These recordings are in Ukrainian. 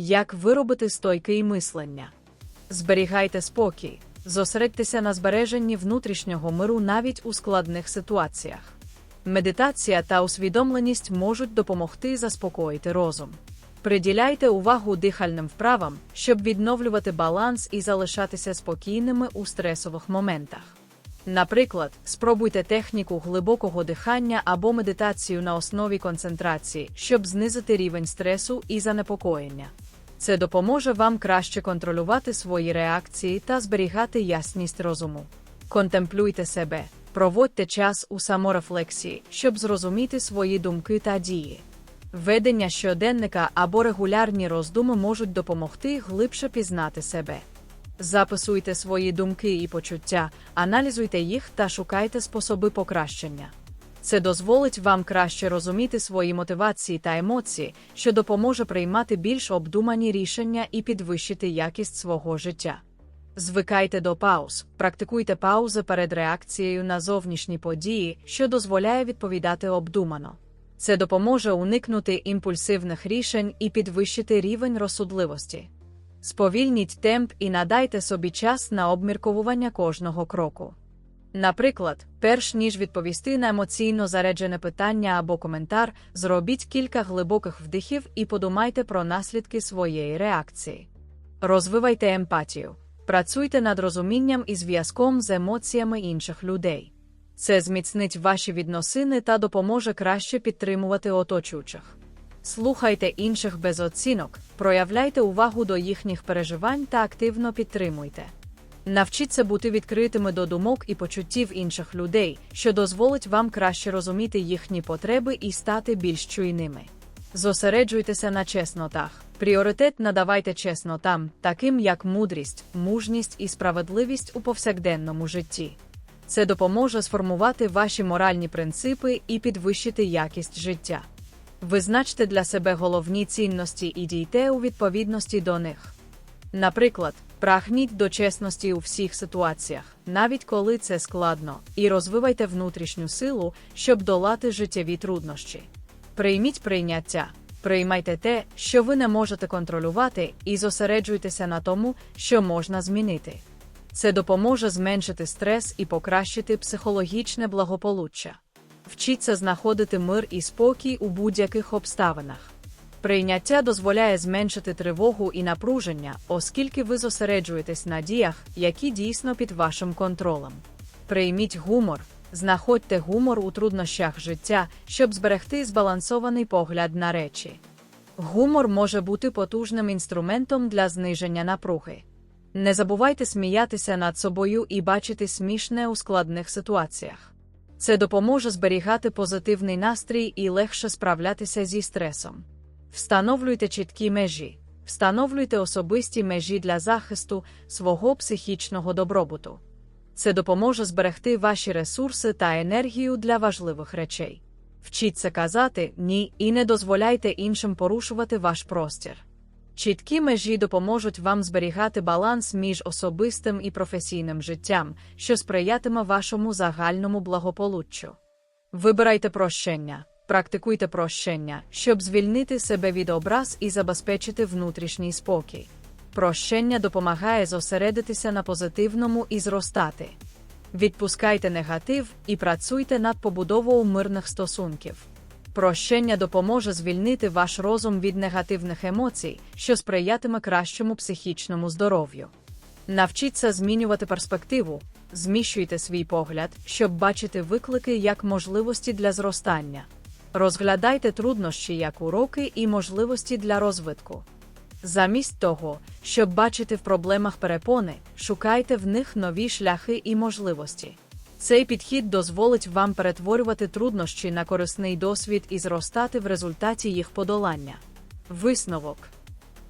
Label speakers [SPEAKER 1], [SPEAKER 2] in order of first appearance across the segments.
[SPEAKER 1] Як виробити стойке і мислення. Зберігайте спокій, зосередьтеся на збереженні внутрішнього миру навіть у складних ситуаціях. Медитація та усвідомленість можуть допомогти заспокоїти розум. Приділяйте увагу дихальним вправам, щоб відновлювати баланс і залишатися спокійними у стресових моментах. Наприклад, спробуйте техніку глибокого дихання або медитацію на основі концентрації, щоб знизити рівень стресу і занепокоєння. Це допоможе вам краще контролювати свої реакції та зберігати ясність розуму. Контемплюйте себе, проводьте час у саморефлексії, щоб зрозуміти свої думки та дії. Ведення щоденника або регулярні роздуми можуть допомогти глибше пізнати себе. Записуйте свої думки і почуття, аналізуйте їх та шукайте способи покращення. Це дозволить вам краще розуміти свої мотивації та емоції, що допоможе приймати більш обдумані рішення і підвищити якість свого життя. Звикайте до пауз, практикуйте паузи перед реакцією на зовнішні події, що дозволяє відповідати обдумано. Це допоможе уникнути імпульсивних рішень і підвищити рівень розсудливості. Сповільніть темп і надайте собі час на обмірковування кожного кроку. Наприклад, перш ніж відповісти на емоційно заряджене питання або коментар, зробіть кілька глибоких вдихів і подумайте про наслідки своєї реакції. Розвивайте емпатію, працюйте над розумінням і зв'язком з емоціями інших людей. Це зміцнить ваші відносини та допоможе краще підтримувати оточуючих. Слухайте інших без оцінок, проявляйте увагу до їхніх переживань та активно підтримуйте. Навчіться бути відкритими до думок і почуттів інших людей, що дозволить вам краще розуміти їхні потреби і стати більш чуйними. Зосереджуйтеся на чеснотах. Пріоритет надавайте чеснотам, таким як мудрість, мужність і справедливість у повсякденному житті. Це допоможе сформувати ваші моральні принципи і підвищити якість життя. Визначте для себе головні цінності і дійте у відповідності до них. Наприклад, прагніть до чесності у всіх ситуаціях, навіть коли це складно, і розвивайте внутрішню силу, щоб долати життєві труднощі. Прийміть прийняття, приймайте те, що ви не можете контролювати, і зосереджуйтеся на тому, що можна змінити. Це допоможе зменшити стрес і покращити психологічне благополуччя. Вчіться знаходити мир і спокій у будь-яких обставинах. Прийняття дозволяє зменшити тривогу і напруження, оскільки ви зосереджуєтесь на діях, які дійсно під вашим контролем. Прийміть гумор, знаходьте гумор у труднощах життя, щоб зберегти збалансований погляд на речі. Гумор може бути потужним інструментом для зниження напруги. Не забувайте сміятися над собою і бачити смішне у складних ситуаціях. Це допоможе зберігати позитивний настрій і легше справлятися зі стресом. Встановлюйте чіткі межі, встановлюйте особисті межі для захисту свого психічного добробуту. Це допоможе зберегти ваші ресурси та енергію для важливих речей. Вчіться казати ні і не дозволяйте іншим порушувати ваш простір. Чіткі межі допоможуть вам зберігати баланс між особистим і професійним життям, що сприятиме вашому загальному благополуччю. Вибирайте прощення, практикуйте прощення, щоб звільнити себе від образ і забезпечити внутрішній спокій. Прощення допомагає зосередитися на позитивному і зростати. Відпускайте негатив і працюйте над побудовою мирних стосунків. Прощення допоможе звільнити ваш розум від негативних емоцій, що сприятиме кращому психічному здоров'ю. Навчіться змінювати перспективу, зміщуйте свій погляд, щоб бачити виклики як можливості для зростання. Розглядайте труднощі як уроки і можливості для розвитку. Замість того, щоб бачити в проблемах перепони, шукайте в них нові шляхи і можливості. Цей підхід дозволить вам перетворювати труднощі на корисний досвід і зростати в результаті їх подолання. Висновок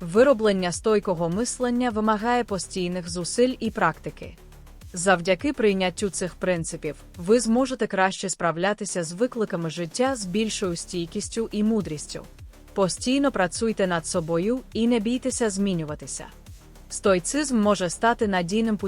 [SPEAKER 1] вироблення стойкого мислення вимагає постійних зусиль і практики. Завдяки прийняттю цих принципів, ви зможете краще справлятися з викликами життя з більшою стійкістю і мудрістю. Постійно працюйте над собою і не бійтеся змінюватися. Стойцизм може стати надійним путем